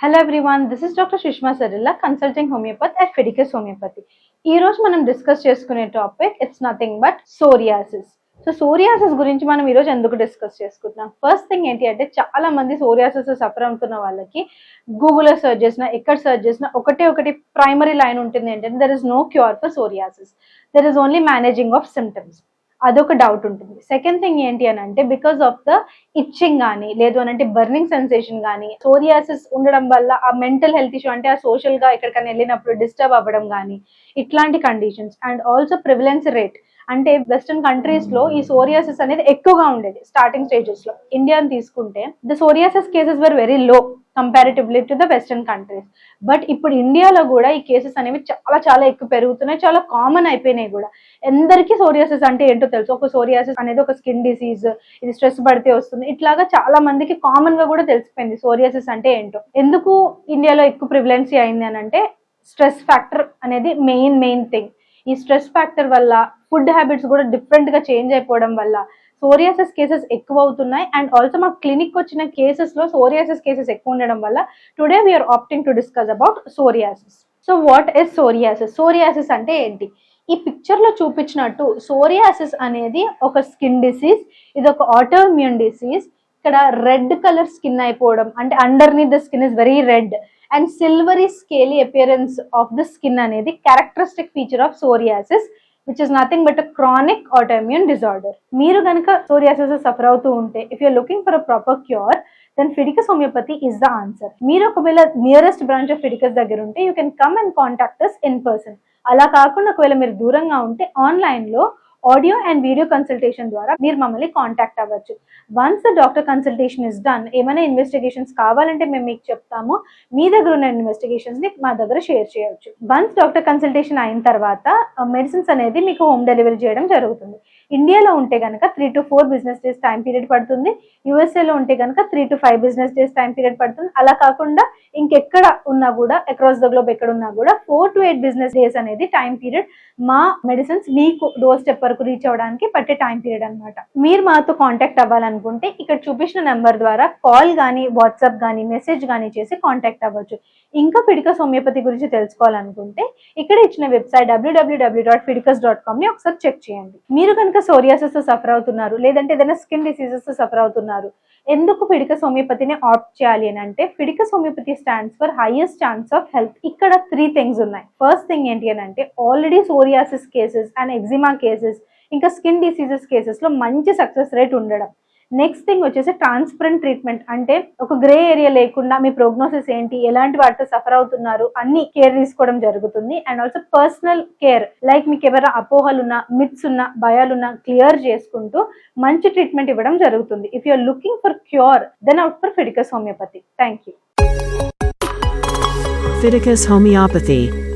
Hello everyone this is doctor Sushma Sarilla consulting homeopathy at ఫెడికస్ homeopathy ఈ రోజు మనం discuss చేసుకునే topic it's nothing but psoriasis so psoriasis గురించి మనం ఈ రోజు ఎందుకు డిస్కస్ చేసుకుంటున్నాం? ఫస్ట్ థింగ్ ఏంటి అంటే చాలా మంది సోరియాసిస్ సఫర్ అవుతున్న వాళ్ళకి గూగుల్లో సెర్చ్ చేసినా ఎక్కడ సర్చ్ చేసినా ఒకటే ఒకటి ప్రైమరీ లైన్ ఉంటుంది ఏంటంటే there is no cure for psoriasis there is only managing of symptoms అదొక డౌట్ ఉంటుంది. సెకండ్ థింగ్ ఏంటి అని అంటే బికాస్ ఆఫ్ ద ఇచ్చింగ్ కానీ లేదు అని అంటే బర్నింగ్ సెన్సేషన్ కానీ సోరియాసిస్ ఉండడం వల్ల ఆ మెంటల్ హెల్త్ ఇష్యూ అంటే ఆ సోషల్గా ఎక్కడికైనా వెళ్ళినప్పుడు డిస్టర్బ్ అవ్వడం కానీ ఇట్లాంటి conditions and also prevalence rate అంటే వెస్టర్న్ కంట్రీస్లో ఈ సోరియాసిస్ అనేది ఎక్కువగా ఉండేది స్టార్టింగ్ స్టేజెస్లో. ఇండియాని తీసుకుంటే the psoriasis cases were very low comparatively to the western countries but ఇప్పుడు ఇండియాలో కూడా ఈ కేసెస్ అనేవి చాలా చాలా ఎక్కువ పెరుగుతున్నాయి. చాలా కామన్ అయిపోయినాయి కూడా. ఎందరికీ సోరియాసిస్ అంటే ఏంటో తెలుసు? ఒక సోరియాసిస్ అనేది ఒక స్కిన్ డిసీజ్ ఇది స్ట్రెస్ పడితే వస్తుంది. ఇట్లాగా చాలా మందికి కామన్గా కూడా తెలిసిపోయింది సోరియాసిస్ అంటే ఏంటో. ఎందుకు ఇండియాలో ఎక్కువ ప్రివలెన్సీ అయింది అని అంటే స్ట్రెస్ ఫ్యాక్టర్ అనేది మెయిన్ మెయిన్ థింగ్ ఈ స్ట్రెస్ ఫ్యాక్టర్ వల్ల ఫుడ్ హ్యాబిట్స్ కూడా డిఫరెంట్గా చేంజ్ అయిపోవడం వల్ల సోరియాసిస్ కేసెస్ ఎక్కువ అవుతున్నాయి అండ్ ఆల్సో మా క్లినిక్ వచ్చిన కేసెస్లో సోరియాసిస్ కేసెస్ ఎక్కువ ఉండడం వల్ల today we are opting to discuss about psoriasis. So what is psoriasis? Psoriasis అంటే ఏంటి? ఈ పిక్చర్లో చూపించినట్టు సోరియాసిస్ అనేది ఒక స్కిన్ డిసీజ్ ఇది ఒక ఆటోమ్యూన్ డిసీజ్ ఇక్కడ రెడ్ కలర్ స్కిన్ అయిపోవడం అంటే under the skin is very red and silvery scaly appearance of the skin అనేది characteristic feature of psoriasis which is nothing but a chronic autoimmune disorder మీరు కనుక psoriasis suffer అవుతూ ఉంటే if you're looking for a proper cure then Fiticus homeopathy is the answer మీరు ఒకవేళ nearest branch of Fidicus దగ్గర ఉంటే you can come and contact us in person అలా కాకుండా ఒకవేళ మీరు దూరంగా ఉంటే ఆన్లైన్లో ఆడియో అండ్ వీడియో కన్సల్టేషన్ ద్వారా మీరు మమ్మల్ని కాంటాక్ట్ అవ్వచ్చు. Once the doctor consultation is done ఏమైనా ఇన్వెస్టిగేషన్స్ కావాలంటే మేము మీకు చెప్తాము. మీ దగ్గర ఉన్న ఇన్వెస్టిగేషన్స్ని మా దగ్గర షేర్ చేయొచ్చు వన్స్ డాక్టర్ కన్సల్టేషన్ అయిన తర్వాత మెడిసిన్స్ అనేది మీకు హోమ్ డెలివరీ చేయడం జరుగుతుంది. ఇండియాలో ఉంటే కనుక three to four business days time period పడుతుంది. యూఎస్ఏలో ఉంటే కనుక three to five business days time period పడుతుంది. అలా కాకుండా ఇంకెక్కడ ఉన్నా కూడా అక్రాస్ ద గ్లోబ్ ఎక్కడ ఉన్నా కూడా four to eight business days అనేది టైం పీరియడ్ మా మెడిసిన్స్ మీకు డోర్ స్టెప్ వరకు రీచ్ అవ్వడానికి పట్టే టైం పీరియడ్ అన్నమాట. మీరు మాతో కాంటాక్ట్ అవ్వాలనుకుంటే ఇక్కడ చూపించిన నెంబర్ ద్వారా కాల్ కానీ వాట్సాప్ కానీ మెసేజ్ కానీ చేసి కాంటాక్ట్ అవ్వచ్చు. ఇంకా ఫిడికస్ హోమియోపతి గురించి తెలుసుకోవాలనుకుంటే ఇక్కడ ఇచ్చిన వెబ్సైట్ డబ్ల్యూడబ్ల్యూడబ్ల్యూ డాట్ ఫిడికస్ డాట్ కామ్ని ఒకసారి చెక్ చేయండి. మీరు కనుక సోరియాసిస్ సఫర్ అవుతున్నారు లేదంటే ఏదైనా స్కిన్ డిసీజెస్తో సఫర్ అవుతున్నారు. ఎందుకు ఫిడిక సోమియోపతిని ఆప్ట్ చేయాలి అని అంటే Fiticus homeopathy stands for highest chance of health ఇక్కడ త్రీ థింగ్స్ ఉన్నాయి. ఫస్ట్ థింగ్ ఏంటి అని అంటే already psoriasis cases and eczema cases ఇంకా స్కిన్ డిసీజెస్ కేసెస్లో మంచి సక్సెస్ రేట్ ఉండడం. నెక్స్ట్ థింగ్ వచ్చేసి ట్రాన్స్పరెంట్ ట్రీట్మెంట్ అంటే ఒక గ్రే ఏరియా లేకుండా మీ ప్రోగ్నోసిస్ ఏంటి ఎలాంటి వాటితో సఫర్ అవుతున్నారు అన్ని కేర్ తీసుకోవడం జరుగుతుంది. And also personal care like మీకు ఎవరైనా అపోహలు ఉన్నా మిత్స్ ఉన్నా భయాలున్నా క్లియర్ చేసుకుంటూ మంచి ట్రీట్మెంట్ ఇవ్వడం జరుగుతుంది. If you are looking for cure then out for Fiticus homeopathy thank you Fiticus Homeopathy.